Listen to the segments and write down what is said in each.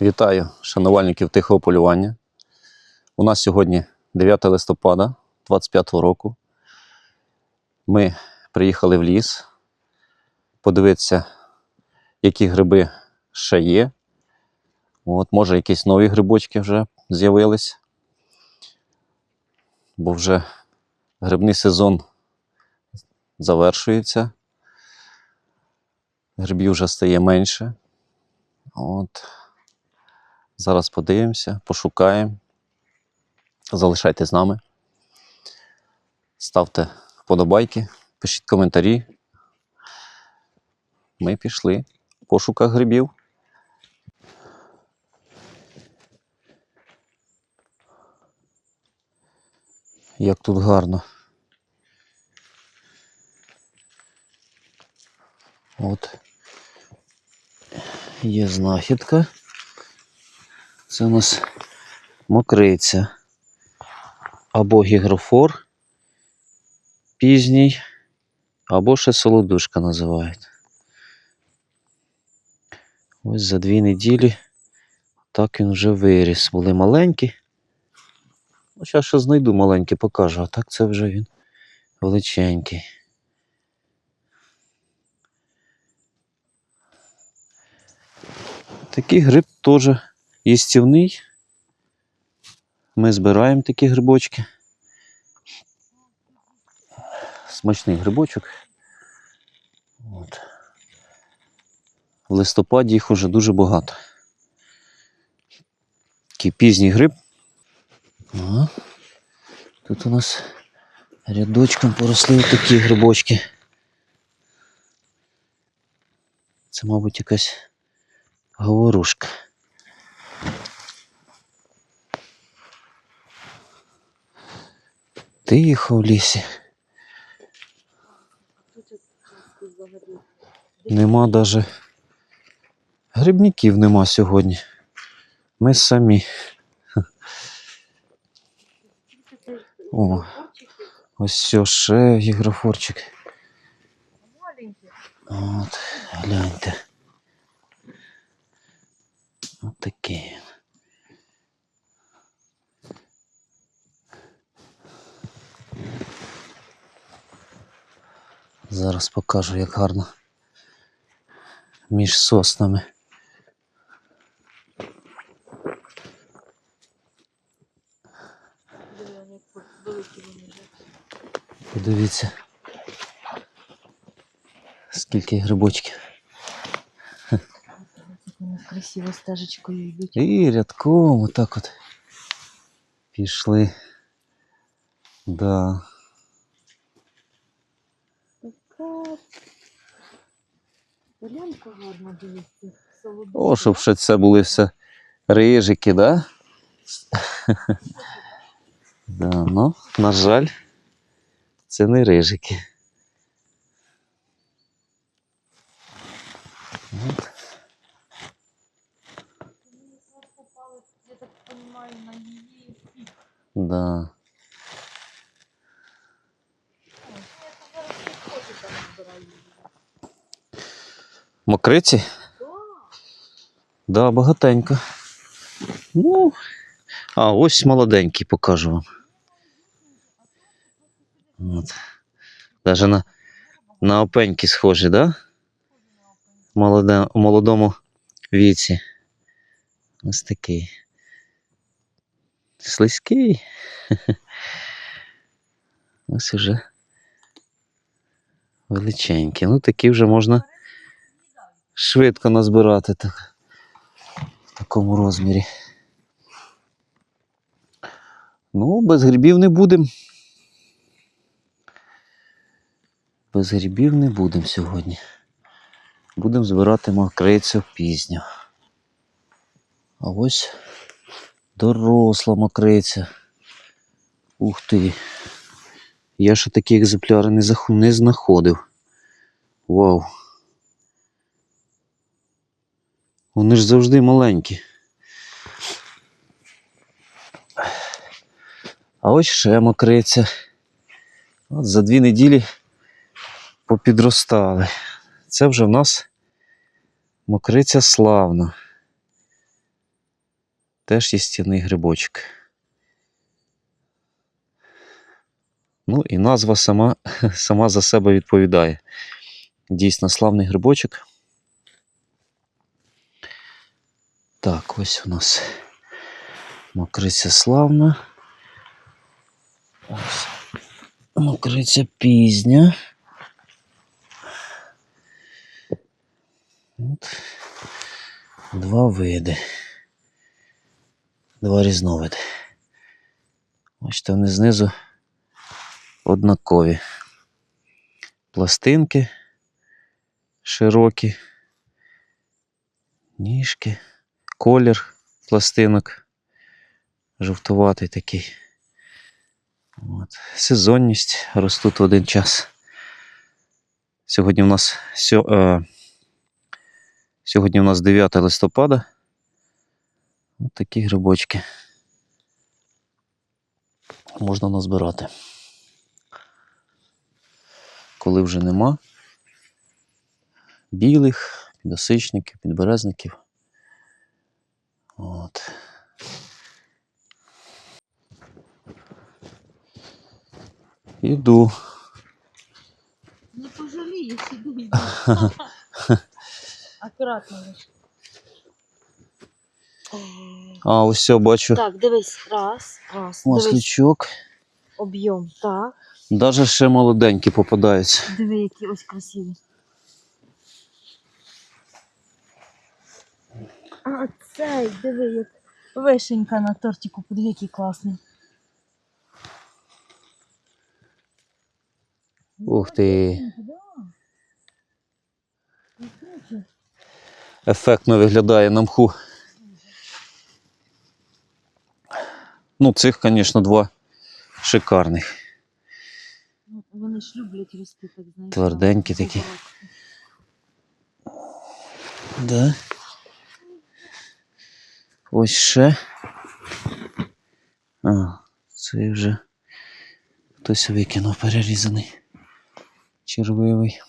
Вітаю шанувальників тихого полювання. У нас сьогодні 9 листопада 2025 року. Ми приїхали в ліс подивитися, які гриби ще є. От, може, якісь нові грибочки вже з'явились. Бо вже грибний сезон завершується. Грибів вже стає менше. От. Зараз подивимося, пошукаємо. Залишайтесь з нами. Ставте вподобайки, пишіть коментарі. Ми пішли в пошуках грибів. Як тут гарно. От. Є знахідка. Це у нас мокриця або гігрофор пізній, або ще солодушка називають. Ось за дві неділі так він вже виріс. Були маленькі. Ну, зараз ще знайду маленький, покажу, а так це вже він величенький. Такий гриб теж їстівний. Ми збираємо такі грибочки. Смачний грибочок. От. В листопаді їх уже дуже багато. Такий пізній гриб. Ага. Тут у нас рядочком поросли такі грибочки. Це, мабуть, якась говорушка. Тихо в лісі. Нема даже грибників нема сьогодні. Ми самі. О, ось все, ще гігрофорчик. От, гляньте. От Зараз покажу, як гарно між соснами. Подивіться. Скільки грибочків. Красиво стежечкою йдуть. І рядком отак от пішли. Да. О, щоб ще це були все рижики, да? да, ну, на жаль, це не рижики. От. Я так розумію, на її. Да. О, ну, я там зараз не хочу там збираю її. Мокриці? Да. Да, багатенько. Ну, а ось молоденький покажу вам. От. Даже на, на опеньки схожі, да? Молоде, у молодому віці. Ось такий. Слизький. Ось уже величенький. Ну, такі вже можна швидко назбирати так, в такому розмірі. Ну, без грибів не будемо. Без грибів не будемо сьогодні. Будемо збирати мокрицю пізню. А ось доросла мокриця. Ух ти. Я ще такі екземпляри не, знаходив. Вау. Вони ж завжди маленькі. А ось ще мокриця. От за дві неділі попідростали. Це вже в нас мокриця славна. Теж їстівний грибочок. Ну і назва сама, сама за себе відповідає. Дійсно славний грибочок. Так, ось у нас мокриця славна. Ось. Мокриця пізня. От. Два види. Два різновиди. Бачите, вони знизу однакові. Пластинки широкі, ніжки, колір пластинок жовтуватий такий. От. Сезонність ростуть в один час. Сьогодні у нас сьо, е, сьогодні у нас 9 листопада. Ось такі грибочки. Можна назбирати. Коли вже нема білих, підосичників, підберезників. От. Іду. Не пожалієш, іди. Акуратно лиш. А, ось все, бачу. Так, дивись, раз, раз. Дивись, Маслячок. об'єм, так. Даже ще молоденькі попадаються. Диви, які ось красиві. А цей, диви, як вишенька на тортику, подиви, який класний. Ух ти. Ефектно виглядає на мху. Ну, цих, звісно, два шикарних. Вони ж люблять рости, так знаєш. Тверденькі такі. Да. Ось ще. А, цей вже хтось викинув перерізаний. Червивий.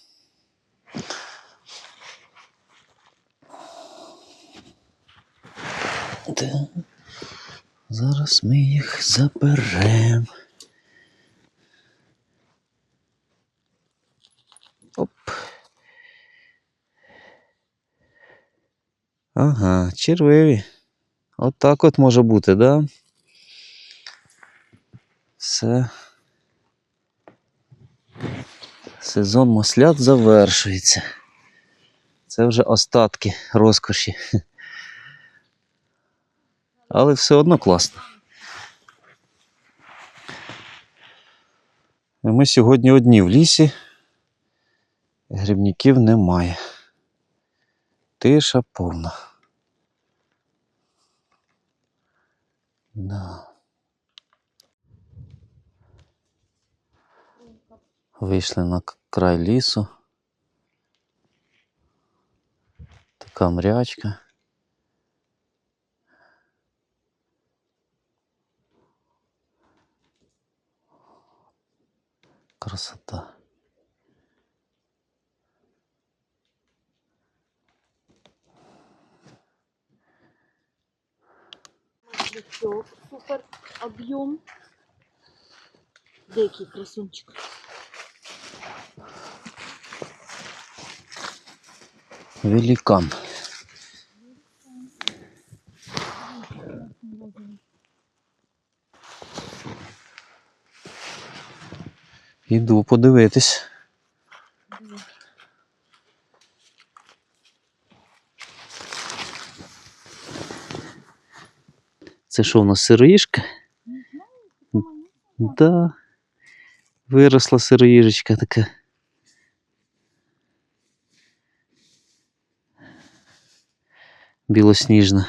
Да. Зараз ми їх заберемо. Оп. Ага, червиві. От так от може бути, да? Все. Сезон маслят завершується. Це вже остатки розкоші. Але все одно класно. Ми сьогодні одні в лісі. Грибників немає. Тиша повна. Да. Вийшли на край лісу. Така мрячка. Красота. Маслячок, супер об'єм. Дикий красунчик. Великан. Іду подивитись. Це що у нас сироїжка? Да. Виросла сироїжечка така. Білосніжна.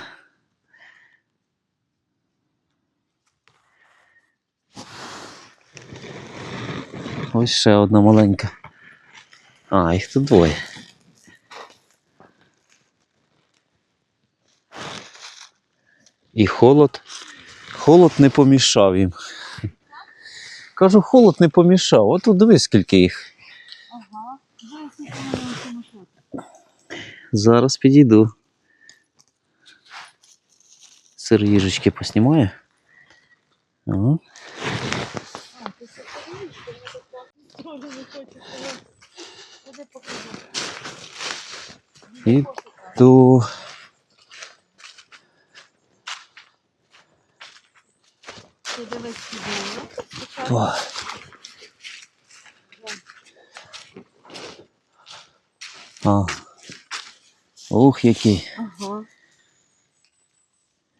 Ось ще одна маленька. А, їх тут двоє. І холод. Холод не помішав їм. Кажу, холод не помішав. От дивись, скільки їх. Зараз підійду. сироїжечки поснімаю. Ага. А, ти все подивишся, я така теж не хочу тебе. Куди покажу? І ту. О. А. Ух, який. Ага.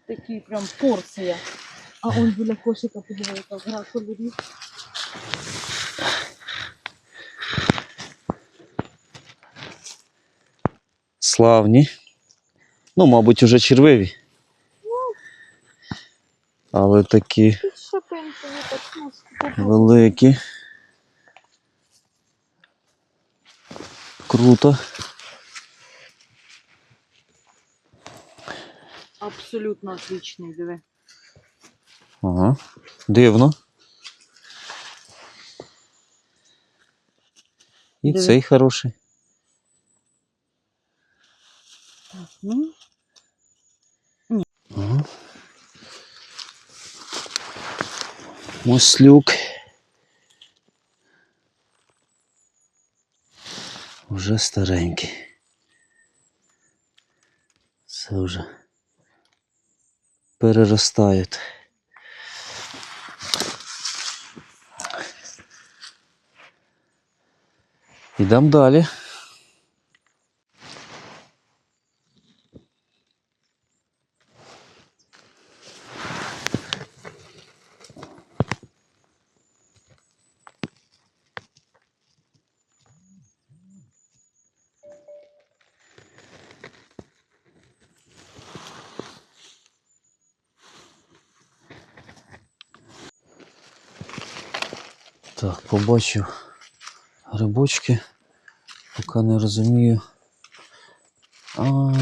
Такий прям порція. А он біля кошика подиви, яка гра кольорів. Славні. Ну, мабуть, уже червиві. Але такі Так ну, великі. Круто. Абсолютно отличний, диви. Ага. Дивно. І Диви. цей хороший. Ну, Ага. Маслюк. Уже старенький. Це вже переростають. Ідемо далі. Так, побачив грибочки, поки не розумію. А,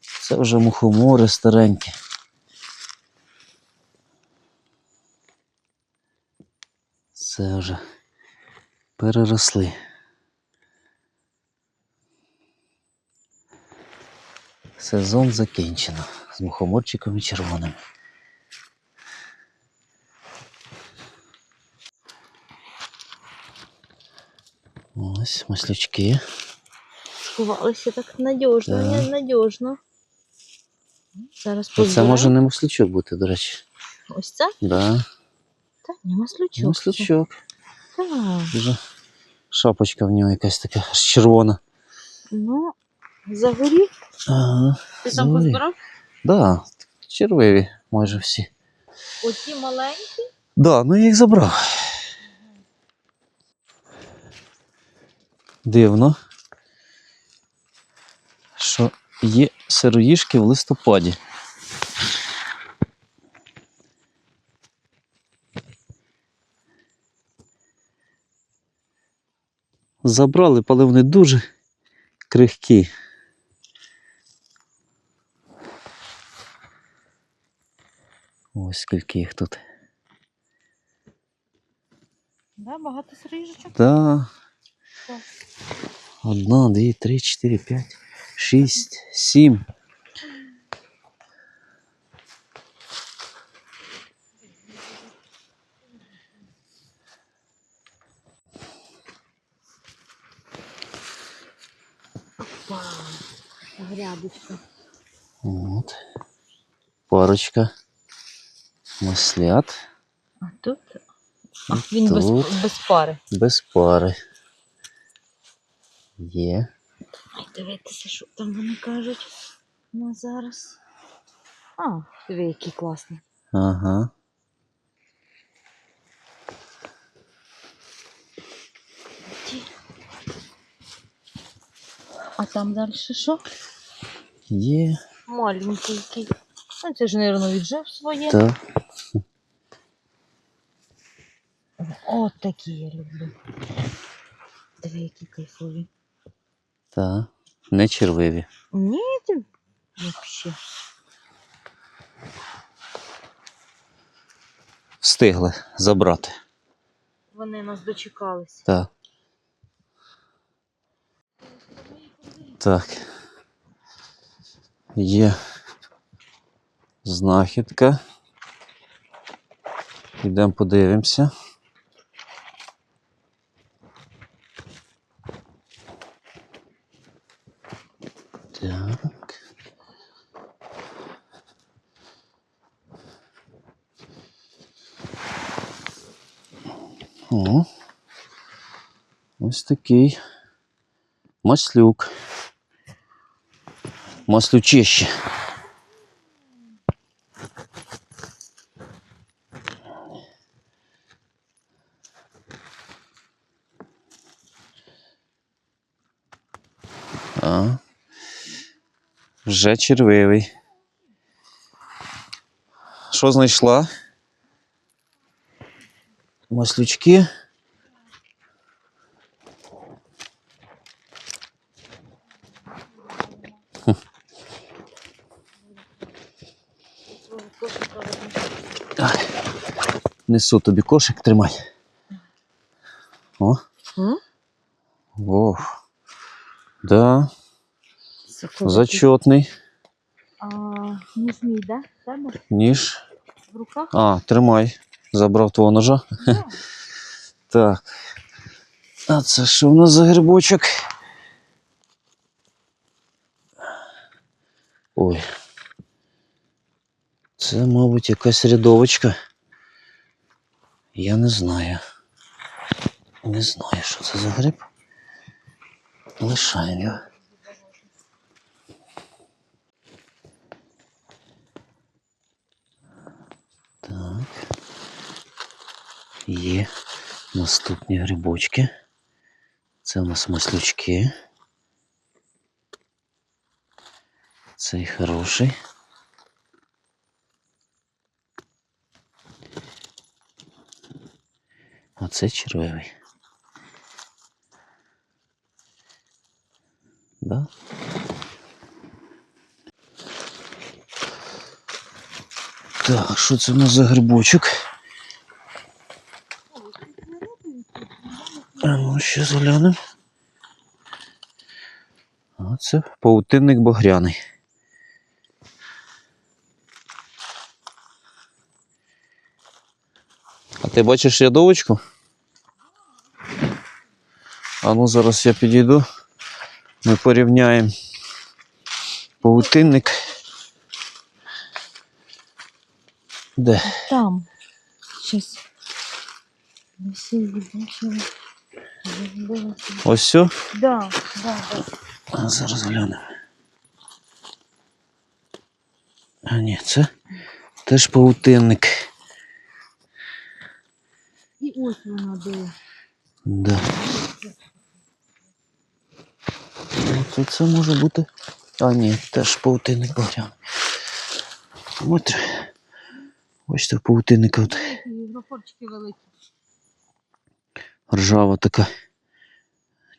це вже мухомори старенькі. Це вже переросли. Сезон закінчено з мухоморчиками червоними. Ось маслячки. сховалися так надіжно, не надіжно. Зараз Це може не маслячок бути, до речі. Ось це? Да. Та ні, маслючок. Маслячок. Так. Дуже шапочка в нього якась така аж червона. Ну, загорів. Ага. Ти там Загорів. позбирав? Да, червиві майже всі. Оці маленькі. Да, ну я їх забрав. Дивно, що є сироїжки в листопаді. Забрали, але вони дуже крихкі. Ось скільки їх тут. Да, багато сиріжечок. Да. Одна, дві, три, чотири, п'ять, шість, сім. Грядочка. От. Парочка. Маслят. А тут. А, він без, без пари. Без пари. Є. Дивитися, що там вони кажуть. Ну зараз. А, диви, який класний. Ага. А там далі що? Є. Маленький який. Ну, це ж, мабуть, віджив своє. Та. От такі я люблю. Диви, які кайфові. Та. Не червиві. Ні, вообще. Встигли забрати. Вони нас дочекались. Так. Так. Є Знахідка. Йдемо подивимося. Так. О. Ось такий маслюк. Маслючище. Вже червивий. Що знайшла? Маслючки. Ай. Несу тобі кошик, тримай. О, о. Да. Зачетний. А, не змій, да? Тебе Ніж. в руках? А, тримай. Забрав твого ножа. Да. Так. А це що в нас за грибочок? Ой. Це, мабуть, якась рядовочка. Я не знаю. Не знаю, що це за гриб. Лишаємо його. Так. Є наступні грибочки. Це у нас маслючки. Цей хороший. А це червивий. Да? Так, що це у нас за грибочок? А ну, ще заглянемо. А це паутинник багряний. А ти бачиш рядовочку? А ну зараз я підійду. Ми порівняємо паутинник. Де? Там. Її бачила. Забулася. Ось все. Да, да, да. Зараз глянемо. А ні, це теж паутинник. І ось вона де. Да. То це може бути. А ні, теж паутинник багряний. От. Ось так паутинника от Грофорчики великі. Ржава така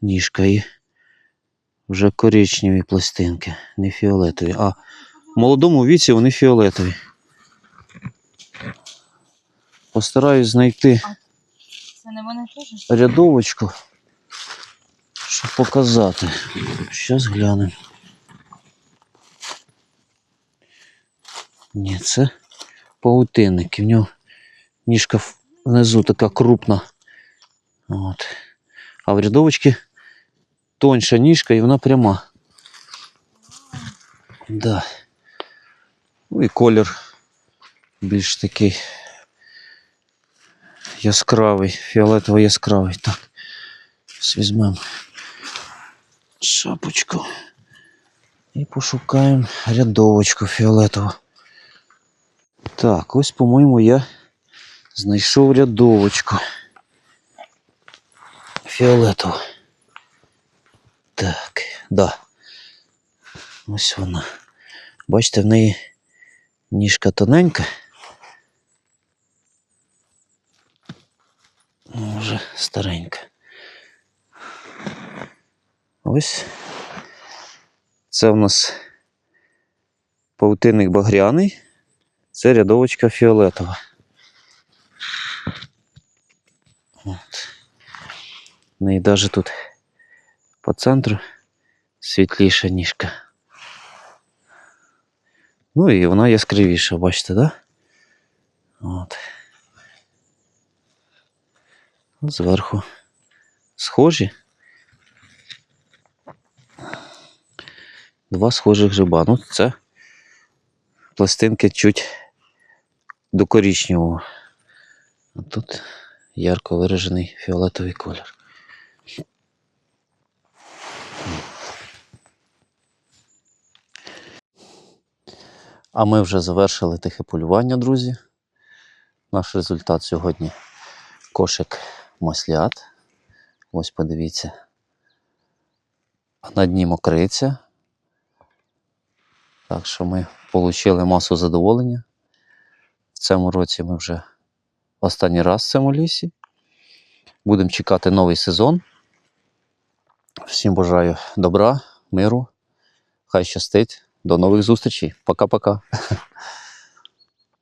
ніжка і вже коричневі пластинки, не фіолетові. А в молодому віці вони фіолетові. Постараюсь знайти рядовочку, щоб показати. Щас глянемо. Ні, це паутинник. В нього ніжка внизу така крупна. От. А в рядовочці тоньша ніжка і вона пряма. Да. Ну і колір більш такий яскравий, фіолетово яскравий. Так. Ось візьмемо шапочку і пошукаємо рядовочку фіолетову. Так, ось, по-моєму, я знайшов рядовочку. Фіолетову. Так, да. Ось вона. Бачите, в неї ніжка тоненька. Ну, вже старенька. Ось. Це в нас паутинник багряний. Це рядовочка фіолетова. От. В неї навіть тут по центру світліша ніжка. Ну і вона яскравіша, бачите, да? От. Зверху схожі. Два схожих гриба. Ну, це пластинки чуть до коричневого. А тут ярко виражений фіолетовий колір. А ми вже завершили тихе полювання, друзі. Наш результат сьогодні кошик маслят. Ось подивіться. На дні мокриця. Так що ми отримали масу задоволення. В цьому році ми вже останній раз в цьому лісі. Будемо чекати новий сезон. Всім бажаю добра, миру. Хай щастить. До нових зустрічей. Пока-пока.